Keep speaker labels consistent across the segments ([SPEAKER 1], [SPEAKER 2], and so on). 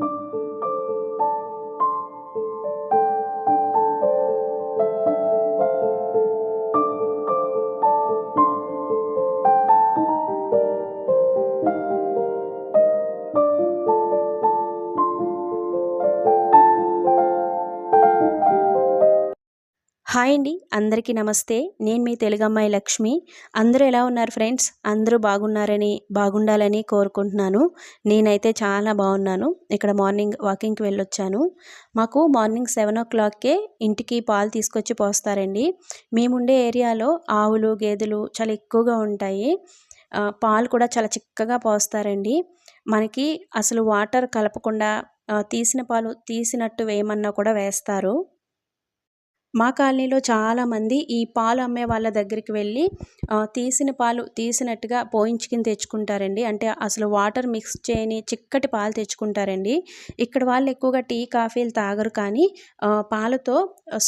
[SPEAKER 1] Thank you. Hi అండి. అందరికీ నమస్తే. నేను మీ తెలుగమ్మాయి లక్ష్మి. అందరూ ఎలా ఉన్నారు ఫ్రెండ్స్? అందరూ బాగున్నారని బాగుండాలని కోరుకుంటున్నాను. నేనైతే చాలా బాగున్నాను. ఇక్కడ మార్నింగ్ వాకింగ్కి వెళ్ళొచ్చాను. మాకు మార్నింగ్ సెవెన్ ఓ క్లాక్కే ఇంటికి పాలు తీసుకొచ్చి పోస్తారండి. మేముండే ఏరియాలో ఆవులు గేదెలు చాలా ఎక్కువగా ఉంటాయి. పాలు కూడా చాలా చిక్కగా పోస్తారండి. మనకి అసలు వాటర్ కలపకుండా తీసిన పాలు తీసినట్టు వేయమన్నా కూడా వేస్తారు. మా కాలనీలో చాలామంది ఈ పాలు అమ్మే వాళ్ళ దగ్గరికి వెళ్ళి తీసిన పాలు తీసినట్టుగా పోయించుకుని తెచ్చుకుంటారండి. అంటే అసలు వాటర్ మిక్స్ చేయని చిక్కటి పాలు తెచ్చుకుంటారండి. ఇక్కడ వాళ్ళు ఎక్కువగా టీ కాఫీలు తాగరు కానీ పాలతో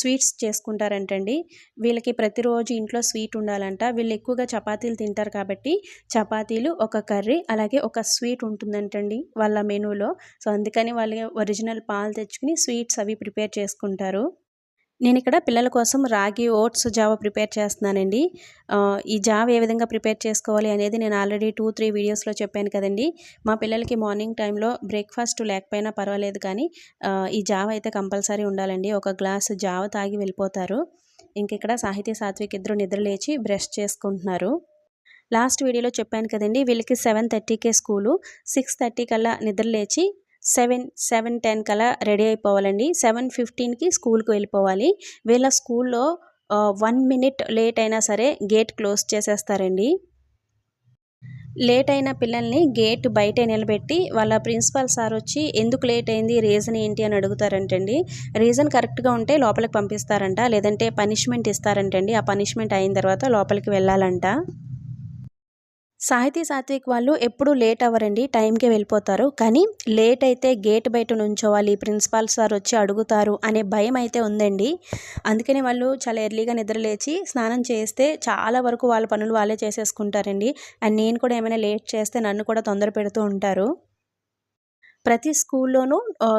[SPEAKER 1] స్వీట్స్ చేసుకుంటారంటండి. వీళ్ళకి ప్రతిరోజు ఇంట్లో స్వీట్ ఉండాలంట. వీళ్ళు ఎక్కువగా చపాతీలు తింటారు కాబట్టి చపాతీలు ఒక కర్రీ అలాగే ఒక స్వీట్ ఉంటుందంటండి వాళ్ళ మెనూలో. సో అందుకని వాళ్ళు ఒరిజినల్ పాలు తెచ్చుకుని స్వీట్స్ అవి ప్రిపేర్ చేసుకుంటారు. నేను ఇక్కడ పిల్లల కోసం రాగి ఓట్స్ జావ ప్రిపేర్ చేస్తున్నానండి. ఈ జావ ఏ విధంగా ప్రిపేర్ చేసుకోవాలి అనేది నేను ఆల్రెడీ టూ త్రీ వీడియోస్లో చెప్పాను కదండి. మా పిల్లలకి మార్నింగ్ టైంలో బ్రేక్ఫాస్ట్ లేకపోయినా పర్వాలేదు కానీ ఈ జావ అయితే కంపల్సరీ ఉండాలండి. ఒక గ్లాసు జావ తాగి వెళ్ళిపోతారు. ఇంక ఇక్కడ సాహితీ సాత్విక్ ఇద్దరు నిద్రలేచి బ్రష్ చేసుకుంటున్నారు. లాస్ట్ వీడియోలో చెప్పాను కదండి వీళ్ళకి సెవెన్ థర్టీకే స్కూలు. సిక్స్ థర్టీ కల్లా నిద్రలేచి సెవెన్ సెవెన్ టెన్ కల్లా రెడీ అయిపోవాలండి. సెవెన్ ఫిఫ్టీన్కి స్కూల్కి వెళ్ళిపోవాలి. వీళ్ళ స్కూల్లో వన్ మినిట్ లేట్ అయినా సరే గేట్ క్లోజ్ చేసేస్తారండి. లేట్ అయిన పిల్లల్ని గేట్ బయట నిలబెట్టి వాళ్ళ ప్రిన్సిపల్ సార్ వచ్చి ఎందుకు లేట్ అయింది రీజన్ ఏంటి అని అడుగుతారంటండి. రీజన్ కరెక్ట్గా ఉంటే లోపలికి పంపిస్తారంట లేదంటే పనిష్మెంట్ ఇస్తారంటండి. ఆ పనిష్మెంట్ అయిన తర్వాత లోపలికి వెళ్ళాలంట. సాహితీ సాత్విక్ వాళ్ళు ఎప్పుడూ లేట్ అవ్వరండి టైంకే వెళ్ళిపోతారు. కానీ లేట్ అయితే గేట్ బయట నుంచోవాలి ప్రిన్సిపాల్ సార్ వచ్చి అడుగుతారు అనే భయం అయితే ఉందండి. అందుకని వాళ్ళు చాలా ఎర్లీగా నిద్రలేచి స్నానం చేస్తే చాలా వరకు వాళ్ళ పనులు వాళ్ళే చేసేసుకుంటారండి. అండ్ నేను కూడా ఏమైనా లేట్ చేస్తే నన్ను కూడా తొందర పెడుతూ ఉంటారు. ప్రతి స్కూల్లోనూ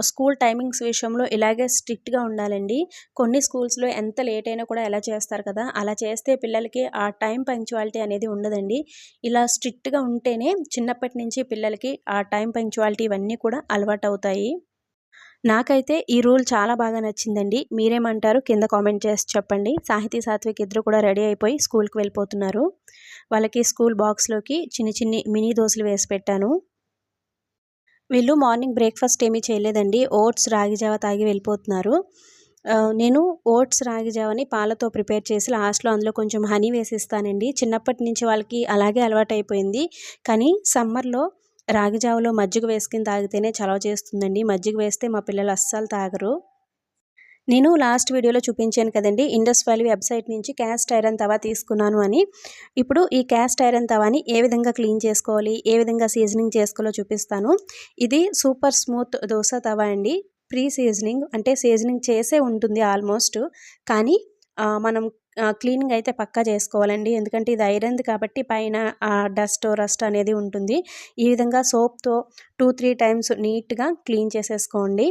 [SPEAKER 1] స్కూల్ టైమింగ్స్ విషయంలో ఇలాగే స్ట్రిక్ట్గా ఉండాలండి. కొన్ని స్కూల్స్లో ఎంత లేట్ అయినా కూడా ఎలా చేస్తారు కదా అలా చేస్తే పిల్లలకి ఆ టైం పంక్చువాలిటీ అనేది ఉండదండి. ఇలా స్ట్రిక్ట్గా ఉంటేనే చిన్నప్పటి నుంచి పిల్లలకి ఆ టైం పంక్చువాలిటీ ఇవన్నీ కూడా అలవాటు అవుతాయి నాకైతే ఈ రూల్ చాలా బాగా నచ్చిందండి. మీరేమంటారు? కింద కామెంట్ చేసి చెప్పండి. సాహితీ సాత్విక్ ఇద్దరు కూడా రెడీ అయిపోయి స్కూల్కి వెళ్ళిపోతున్నారు. వాళ్ళకి స్కూల్ బాక్స్లోకి చిన్ని చిన్ని మినీ దోశలు వేసి పెట్టాను. వీళ్ళు మార్నింగ్ బ్రేక్ఫాస్ట్ ఏమీ చేయలేదండి. ఓట్స్ రాగి జావ తాగి వెళ్ళిపోతున్నారు. నేను ఓట్స్ రాగి జావని పాలతో ప్రిపేర్ చేసి లాస్ట్లో అందులో కొంచెం హనీ వేసిస్తానండి. చిన్నప్పటి నుంచి వాళ్ళకి అలాగే అలవాటైపోయింది. కానీ సమ్మర్లో రాగి జావలో మజ్జిగ వేసుకుని తాగితేనే చలవ చేస్తుందండి. మజ్జిగ వేస్తే మా పిల్లలు అస్సలు తాగరు. నేను లాస్ట్ వీడియోలో చూపించాను కదండి ఇండస్ వ్యాలీ వెబ్సైట్ నుంచి క్యాస్ట్ ఐరన్ తవా తీసుకున్నాను అని. ఇప్పుడు ఈ క్యాస్ట్ ఐరన్ తవాని ఏ విధంగా క్లీన్ చేసుకోవాలి ఏ విధంగా సీజనింగ్ చేసుకోవాలో చూపిస్తాను. ఇది సూపర్ స్మూత్ దోశ తవా అండి. ప్రీ సీజనింగ్ అంటే సీజనింగ్ చేసే ఉంటుంది ఆల్మోస్ట్ కానీ మనం క్లీనింగ్ అయితే పక్కా చేసుకోవాలండి. ఎందుకంటే ఇది ఐరన్ది కాబట్టి పైన డస్ట్ రస్ట్ అనేది ఉంటుంది. ఈ విధంగా సోప్తో టూ త్రీ టైమ్స్ నీట్గా క్లీన్ చేసేసుకోండి.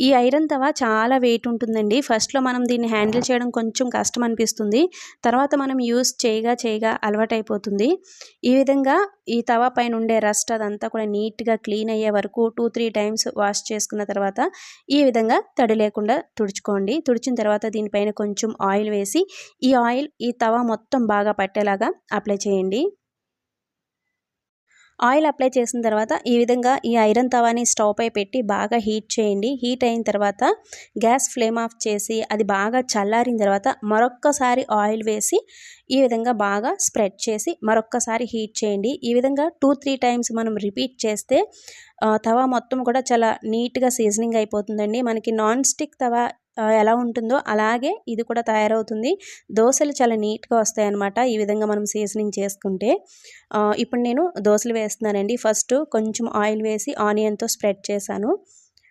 [SPEAKER 1] ఈ ఐరన్ తవ చాలా వెయిట్ ఉంటుందండి. ఫస్ట్లో మనం దీన్ని హ్యాండిల్ చేయడం కొంచెం కష్టం అనిపిస్తుంది. తర్వాత మనం యూస్ చేయగా చేయగా అలవాటైపోతుంది. ఈ విధంగా ఈ తవ పైన ఉండే రస్ట్ అదంతా కూడా నీట్గా క్లీన్ అయ్యే వరకు టూ త్రీ టైమ్స్ వాష్ చేసుకున్న తర్వాత ఈ విధంగా తడి లేకుండా తుడుచుకోండి. తుడిచిన తర్వాత దీనిపైన కొంచెం ఆయిల్ వేసి ఈ ఆయిల్ ఈ తవ మొత్తం బాగా పట్టేలాగా అప్లై చేయండి. ఆయిల్ అప్లై చేసిన తర్వాత ఈ విధంగా ఈ ఐరన్ తవాని స్టవ్ పై పెట్టి బాగా హీట్ చేయండి. హీట్ అయిన తర్వాత గ్యాస్ ఫ్లేమ్ ఆఫ్ చేసి అది బాగా చల్లారిన తర్వాత మరొక్కసారి ఆయిల్ వేసి ఈ విధంగా బాగా స్ప్రెడ్ చేసి మరొక్కసారి హీట్ చేయండి. ఈ విధంగా టూ త్రీ టైమ్స్ మనం రిపీట్ చేస్తే తవా మొత్తం కూడా చాలా నీట్గా సీజనింగ్ అయిపోతుందండి. మనకి నాన్ స్టిక్ తవా ఎలా ఉంటుందో అలాగే ఇది కూడా తయారవుతుంది. దోశలు చాలా నీట్గా వస్తాయి అనమాట ఈ విధంగా మనం సీజనింగ్ చేసుకుంటే. ఇప్పుడు నేను దోశలు వేస్తున్నానండి. ఫస్ట్ కొంచెం ఆయిల్ వేసి ఆనియన్తో స్ప్రెడ్ చేశాను.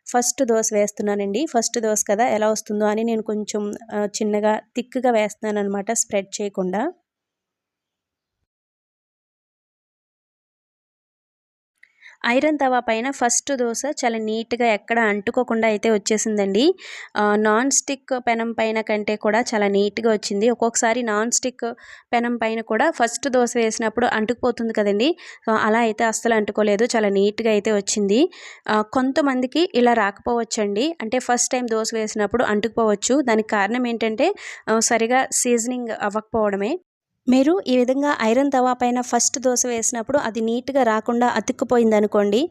[SPEAKER 1] ఫస్ట్ దోశ వేస్తున్నానండి. ఫస్ట్ దోశ కదా ఎలా వస్తుందో అని నేను కొంచెం చిన్నగా థిక్గా వేస్తున్నాను అనమాట స్ప్రెడ్ చేయకుండా. ఐరన్ తవా పైన ఫస్ట్ దోశ చాలా నీట్గా ఎక్కడ అంటుకోకుండా అయితే వచ్చేసిందండి. నాన్ స్టిక్ పెనం పైన కంటే కూడా చాలా నీట్గా వచ్చింది. ఒక్కొక్కసారి నాన్ స్టిక్ పెనం పైన కూడా ఫస్ట్ దోశ వేసినప్పుడు అంటుకుపోతుంది కదండి. అలా అయితే అస్సలు అంటుకోలేదు. చాలా నీట్గా అయితే వచ్చింది. కొంతమందికి ఇలా రాకపోవచ్చండి. అంటే ఫస్ట్ టైం దోశ వేసినప్పుడు అంటుకుపోవచ్చు. దానికి కారణం ఏంటంటే సరిగా సీజనింగ్ అవ్వకపోవడమే. మీరు ఈ విధంగా ఐరన్ తవా పైన ఫస్ట్ దోశ వేసినప్పుడు అది నీట్గా రాకుండా అతుక్కుపోయింది అనుకోండి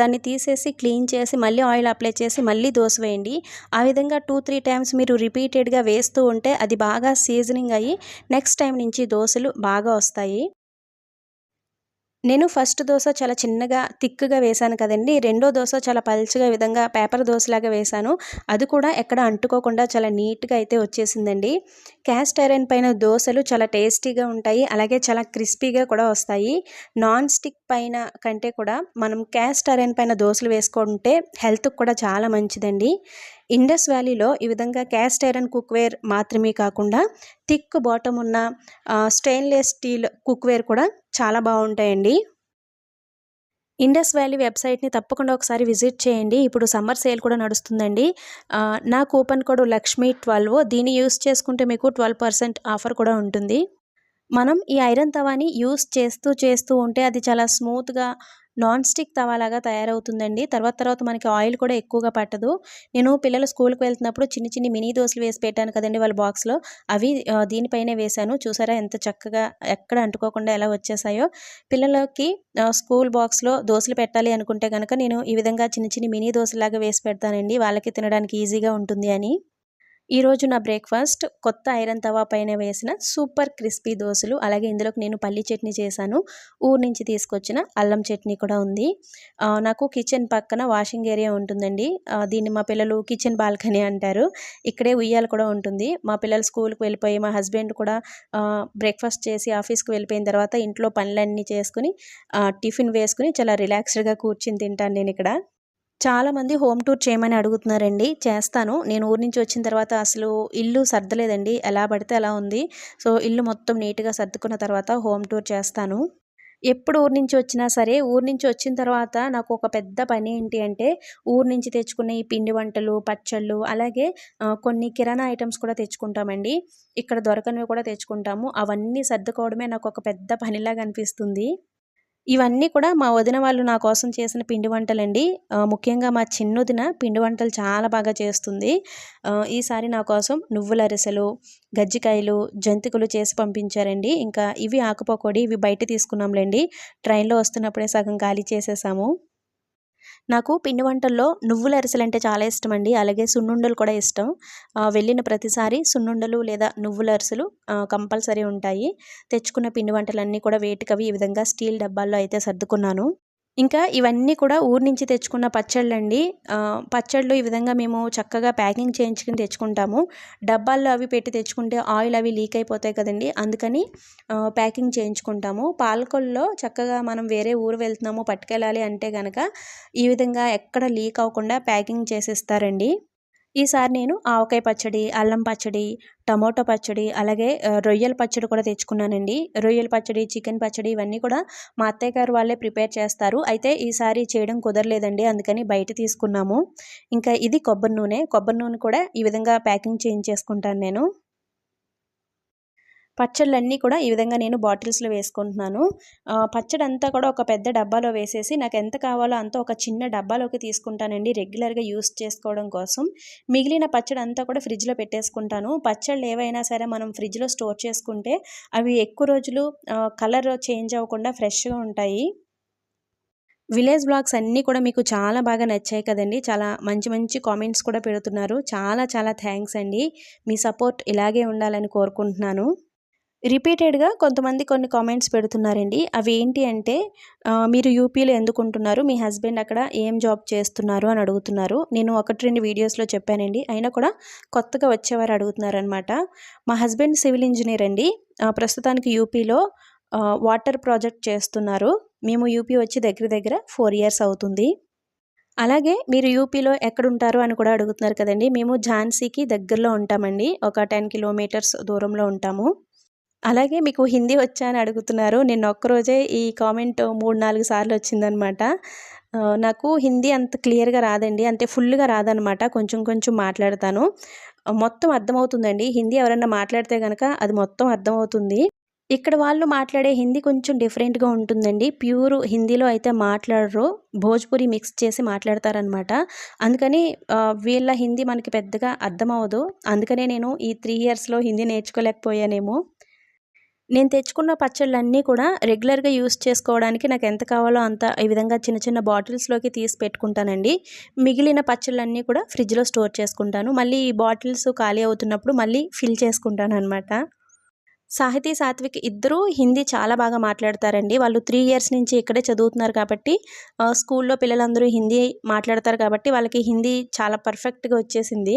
[SPEAKER 1] దాన్ని తీసేసి క్లీన్ చేసి మళ్ళీ ఆయిల్ అప్లై చేసి మళ్ళీ దోశ వేయండి. ఆ విధంగా టూ త్రీ టైమ్స్ మీరు రిపీటెడ్గా వేస్తూ ఉంటే అది బాగా సీజనింగ్ అయ్యి నెక్స్ట్ టైం నుంచి దోశలు బాగా వస్తాయి. నేను ఫస్ట్ దోశ చాలా చిన్నగా థిక్గా వేశాను కదండి. రెండో దోశ చాలా పల్చగా విధంగా పేపర్ దోశలాగా వేశాను. అది కూడా ఎక్కడ అంటుకోకుండా చాలా నీట్గా అయితే వచ్చేసిందండి. క్యాస్ట్ ఐరన్ పైన దోశలు చాలా టేస్టీగా ఉంటాయి. అలాగే చాలా క్రిస్పీగా కూడా వస్తాయి. నాన్ స్టిక్ పైన కంటే కూడా మనం క్యాస్ట్ ఐరన్ పైన దోశలు వేసుకుంటే హెల్త్కి కూడా చాలా మంచిదండి. ఇండస్ వ్యాలీలో ఈ విధంగా క్యాస్ట్ ఐరన్ కుక్వేర్ మాత్రమే కాకుండా థిక్ బాటమ్ ఉన్న స్టెయిన్లెస్ స్టీల్ కుక్వేర్ కూడా చాలా బాగుంటాయండి. ఇండస్ వ్యాలీ వెబ్సైట్ని తప్పకుండా ఒకసారి విజిట్ చేయండి. ఇప్పుడు సమ్మర్ సేల్ కూడా నడుస్తుందండి. నా కూపన్ కోడ్ లక్ష్మి ట్వెల్వ్. దీన్ని యూస్ చేసుకుంటే మీకు ట్వెల్వ్ పర్సెంట్ ఆఫర్ కూడా ఉంటుంది. మనం ఈ ఐరన్ తవాని యూస్ చేస్తూ చేస్తూ ఉంటే అది చాలా స్మూత్గా నాన్ స్టిక్ తవాలాగా తయారవుతుందండి. తర్వాత తర్వాత మనకి ఆయిల్ కూడా ఎక్కువగా పట్టదు. నేను పిల్లలు స్కూల్కి వెళ్తున్నప్పుడు చిన్ని చిన్ని మినీ దోశలు వేసి పెట్టాను కదండి వాళ్ళ బాక్స్లో. అవి దీనిపైనే వేశాను. చూసారా ఎంత చక్కగా ఎక్కడ అంటుకోకుండా ఎలా వచ్చేసాయో. పిల్లలకి స్కూల్ బాక్స్లో దోశలు పెట్టాలి అనుకుంటే కనుక నేను ఈ విధంగా చిన్న చిన్ని మినీ దోశలాగా వేసి పెడతానండి. వాళ్ళకి తినడానికి ఈజీగా ఉంటుంది అని. ఈరోజు నా బ్రేక్ఫాస్ట్ కొత్త ఐరన్ తవా పైన వేసిన సూపర్ క్రిస్పీ దోశలు అలాగే ఇందులోకి నేను పల్లి చట్నీ చేశాను. ఊరు నుంచి తీసుకొచ్చిన అల్లం చట్నీ కూడా ఉంది. నాకు కిచెన్ పక్కన వాషింగ్ ఏరియా ఉంటుందండి. దీన్ని మా పిల్లలు కిచెన్ బాల్కనీ అంటారు. ఇక్కడే ఉయ్యాలు కూడా ఉంటుంది. మా పిల్లలు స్కూల్కి వెళ్ళిపోయి మా హస్బెండ్ కూడా బ్రేక్ఫాస్ట్ చేసి ఆఫీస్కి వెళ్ళిపోయిన తర్వాత ఇంట్లో పనులన్నీ చేసుకుని టిఫిన్ వేసుకుని చాలా రిలాక్స్డ్గా కూర్చుని తింటాను నేను ఇక్కడ. చాలామంది హోమ్ టూర్ చేయమని అడుగుతున్నారండి. చేస్తాను. నేను ఊరి నుంచి వచ్చిన తర్వాత అసలు ఇల్లు సర్దలేదండి. ఎలా పడితే అలా ఉంది. సో ఇల్లు మొత్తం నీట్గా సర్దుకున్న తర్వాత హోమ్ టూర్ చేస్తాను. ఎప్పుడు ఊరి నుంచి వచ్చినా సరే ఊరి నుంచి వచ్చిన తర్వాత నాకు ఒక పెద్ద పని ఏంటి అంటే ఊరి నుంచి తెచ్చుకునే ఈ పిండి వంటలు పచ్చళ్ళు అలాగే కొన్ని కిరాణా ఐటమ్స్ కూడా తెచ్చుకుంటామండి. ఇక్కడ దొరకనివి కూడా తెచ్చుకుంటాము. అవన్నీ సర్దుకోవడమే నాకు ఒక పెద్ద పనిలాగా అనిపిస్తుంది. ఇవన్నీ కూడా మా వదిన వాళ్ళు నా కోసం చేసిన పిండి వంటలండి. ముఖ్యంగా మా చిన్నదిన పిండి వంటలు చాలా బాగా చేస్తుంది. ఈసారి నా కోసం నువ్వుల అరిసెలు గజ్జికాయలు జంతికలు చేసి పంపించారండి. ఇంకా ఇవి ఆకుపకోడి ఇవి బయట తీసుకున్నాంలేండి. ట్రైన్లో వస్తున్నప్పుడే సగం ఖాళీ చేసేసాము. నాకు పిండి వంటల్లో నువ్వుల అరిసెలు అంటే చాలా ఇష్టం అండి అలాగే సున్నుండలు కూడా ఇష్టం. వెళ్ళిన ప్రతిసారి సున్నుండలు లేదా నువ్వుల అరిసెలు కంపల్సరీ ఉంటాయి. తెచ్చుకున్న పిండి వంటలన్నీ కూడా వేటికవి ఈ విధంగా స్టీల్ డబ్బాల్లో అయితే సర్దుకున్నాను. ఇంకా ఇవన్నీ కూడా ఊరి నుంచి తెచ్చుకున్న పచ్చళ్ళండి. పచ్చళ్ళు ఈ విధంగా మేము చక్కగా ప్యాకింగ్ చేయించుకుని తెచ్చుకుంటాము. డబ్బాల్లో అవి పెట్టి తెచ్చుకుంటే ఆయిల్ అవి లీక్ అయిపోతాయి కదండి. అందుకని ప్యాకింగ్ చేయించుకుంటాము. పాలకొల్లో చక్కగా మనం వేరే ఊరు వెళ్తున్నాము పట్టుకెళ్ళాలి అంటే కనుక ఈ విధంగా ఎక్కడ లీక్ అవ్వకుండా ప్యాకింగ్ చేసిస్తారండి. ఈసారి నేను ఆవకాయ పచ్చడి అల్లం పచ్చడి టమోటో పచ్చడి అలాగే రొయ్యల పచ్చడి కూడా తెచ్చుకున్నానండి. రొయ్యల పచ్చడి చికెన్ పచ్చడి ఇవన్నీ కూడా మా అత్తయ్య గారు వాళ్ళే ప్రిపేర్ చేస్తారు. అయితే ఈసారి చేయడం కుదరలేదండి అందుకని బయట తీసుకున్నాము. ఇంకా ఇది కొబ్బరి నూనె. కొబ్బరి నూనె కూడా ఈ విధంగా ప్యాకింగ్ చేయించేసుకుంటాను నేను. పచ్చళ్ళన్నీ కూడా ఈ విధంగా నేను బాటిల్స్లో వేసుకుంటున్నాను. పచ్చడి అంతా కూడా ఒక పెద్ద డబ్బాలో వేసేసి నాకు ఎంత కావాలో అంతా ఒక చిన్న డబ్బాలోకి తీసుకుంటానండి రెగ్యులర్గా యూస్ చేసుకోవడం కోసం. మిగిలిన పచ్చడి అంతా కూడా ఫ్రిడ్జ్లో పెట్టేసుకుంటాను. పచ్చళ్ళు ఏవైనా సరే మనం ఫ్రిడ్జ్లో స్టోర్ చేసుకుంటే అవి ఎక్కువ రోజులు కలర్ చేంజ్ అవ్వకుండా ఫ్రెష్గా ఉంటాయి. విలేజ్ బ్లాగ్స్ అన్నీ కూడా మీకు చాలా బాగా నచ్చాయి కదండి. చాలా మంచి మంచి కామెంట్స్ కూడా పెడుతున్నారు. చాలా చాలా థ్యాంక్స్ అండి. మీ సపోర్ట్ ఇలాగే ఉండాలని కోరుకుంటున్నాను. రిపీటెడ్గా కొంతమంది కొన్ని కామెంట్స్ పెడుతున్నారండి. అవి ఏంటి అంటే మీరు యూపీలో ఎందుకుంటున్నారు మీ హస్బెండ్ అక్కడ ఏం జాబ్ చేస్తున్నారు అని అడుగుతున్నారు. నేను ఒకటి రెండు వీడియోస్లో చెప్పానండి. అయినా కూడా కొత్తగా వచ్చేవారు అడుగుతున్నారనమాట మా హస్బెండ్ సివిల్ ఇంజనీర్ అండి. ప్రస్తుతానికి యూపీలో వాటర్ ప్రాజెక్ట్ చేస్తున్నారు. మేము యూపీ వచ్చి దగ్గర దగ్గర ఫోర్ ఇయర్స్ అవుతుంది. అలాగే మీరు యూపీలో ఎక్కడుంటారు అని కూడా అడుగుతున్నారు కదండి. మేము ఝాన్సీకి దగ్గరలో ఉంటామండి. ఒక టెన్ కిలోమీటర్స్ దూరంలో ఉంటాము. అలాగే మీకు హిందీ వచ్చా అని అడుగుతున్నారు. నిన్న ఒక్కరోజే ఈ కామెంట్ మూడు నాలుగు సార్లు వచ్చిందనమాట. నాకు హిందీ అంత క్లియర్గా రాదండి. అంటే ఫుల్గా రాదనమాట. కొంచెం కొంచెం మాట్లాడతాను. మొత్తం అర్థమవుతుందండి. హిందీ ఎవరన్నా మాట్లాడితే కనుక అది మొత్తం అర్థమవుతుంది. ఇక్కడ వాళ్ళు మాట్లాడే హిందీ కొంచెం డిఫరెంట్గా ఉంటుందండి. ప్యూర్ హిందీలో అయితే మాట్లాడరు. భోజ్పురి మిక్స్ చేసి మాట్లాడతారనమాట. అందుకని వీళ్ళ హిందీ మనకి పెద్దగా అర్థం అందుకనే నేను ఈ త్రీ ఇయర్స్లో హిందీ నేర్చుకోలేకపోయానేమో. నేను తెచ్చుకున్న పచ్చళ్ళన్నీ కూడా రెగ్యులర్గా యూస్ చేసుకోవడానికి నాకు ఎంత కావాలో అంత ఈ విధంగా చిన్న చిన్న బాటిల్స్లోకి తీసి పెట్టుకుంటానండి. మిగిలిన పచ్చళ్ళన్నీ కూడా ఫ్రిడ్జ్లో స్టోర్ చేసుకుంటాను. మళ్ళీ ఈ బాటిల్స్ ఖాళీ అవుతున్నప్పుడు మళ్ళీ ఫిల్ చేసుకుంటాను అనమాట సాహితీ సాత్విక్ ఇద్దరూ హిందీ చాలా బాగా మాట్లాడతారండి. వాళ్ళు త్రీ ఇయర్స్ నుంచి ఇక్కడే చదువుతున్నారు కాబట్టి స్కూల్లో పిల్లలందరూ హిందీ మాట్లాడతారు కాబట్టి వాళ్ళకి హిందీ చాలా పర్ఫెక్ట్గా వచ్చేసింది.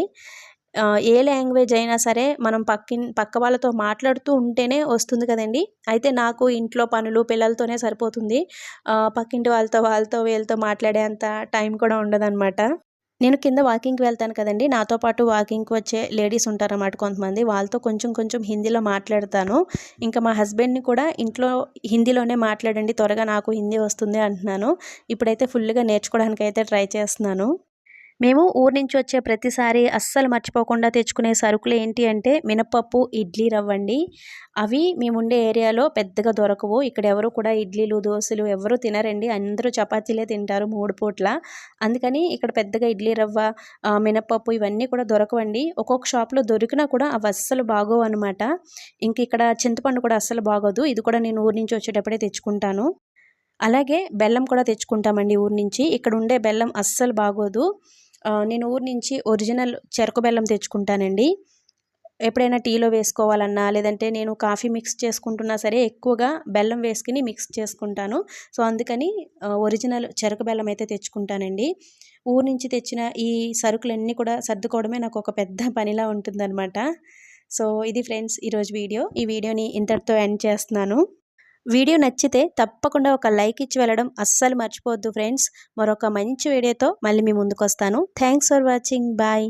[SPEAKER 1] ఏ లాంగ్వేజ్ అయినా సరే మనం పక్కిన్ పక్క వాళ్ళతో మాట్లాడుతూ ఉంటేనే వస్తుంది కదండి. అయితే నాకు ఇంట్లో పనులు పిల్లలతోనే సరిపోతుంది. పక్కింటి వాళ్ళతో వాళ్ళతో వీళ్ళతో మాట్లాడే అంత టైం కూడా ఉండదన్నమాట. నేను కింద వాకింగ్కి వెళ్తాను కదండి. నాతో పాటు వాకింగ్కి వచ్చే లేడీస్ ఉంటారన్నమాట కొంతమంది. వాళ్ళతో కొంచెం కొంచెం హిందీలో మాట్లాడతాను. ఇంకా మా హస్బెండ్ని కూడా ఇంట్లో హిందీలోనే మాట్లాడండి. త్వరగా నాకు హిందీ వస్తుంది అంటున్నాను. ఇప్పుడైతే ఫుల్గా నేర్చుకోవడానికి అయితే ట్రై చేస్తున్నాను. మేము ఊరు నుంచి వచ్చే ప్రతిసారి అస్సలు మర్చిపోకుండా తెచ్చుకునే సరుకులు ఏంటి అంటే మినపప్పు ఇడ్లీ రవ్వండి. అవి మేము ఉండే ఏరియాలో పెద్దగా దొరకవు. ఇక్కడ ఎవరు కూడా ఇడ్లీలు దోశలు ఎవరు తినరండి. అందరూ చపాతీలే తింటారు మూడు పూట్ల. అందుకని ఇక్కడ పెద్దగా ఇడ్లీ రవ్వ మినపప్పు ఇవన్నీ కూడా దొరకవండి. ఒక్కొక్క షాప్లో దొరికినా కూడా అవి అస్సలు బాగోవు అనమాట ఇంక ఇక్కడ చింతపండు కూడా అస్సలు బాగోదు. ఇది కూడా నేను ఊరు నుంచి వచ్చేటప్పుడే తెచ్చుకుంటాను. అలాగే బెల్లం కూడా తెచ్చుకుంటామండి ఊరు నుంచి. ఇక్కడ ఉండే బెల్లం అస్సలు బాగోదు. నేను ఊరు నుంచి ఒరిజినల్ చెరకు బెల్లం తెచ్చుకుంటానండి. ఎప్పుడైనా టీలో వేసుకోవాలన్నా లేదంటే నేను కాఫీ మిక్స్ చేసుకుంటున్నా సరే ఎక్కువగా బెల్లం వేసుకుని మిక్స్ చేసుకుంటాను. సో అందుకని ఒరిజినల్ చెరకు బెల్లం అయితే తెచ్చుకుంటానండి. ఊరు నుంచి తెచ్చిన ఈ సరుకులన్నీ కూడా సర్దుకోవడమే నాకు ఒక పెద్ద పనిలా ఉంటుందన్నమాట. సో ఇది ఫ్రెండ్స్ ఈరోజు వీడియో. ఈ వీడియోని ఇంతటితో ఎండ్ చేస్తున్నాను. వీడియో నచ్చితే తప్పకుండా ఒక లైక్ ఇచ్చి వెళ్ళడం అస్సలు మర్చిపోవద్దు ఫ్రెండ్స్. మరొక మంచి వీడియోతో మళ్ళీ మీ ముందుకు వస్తాను థ్యాంక్స్ ఫర్ వాచింగ్. బాయ్.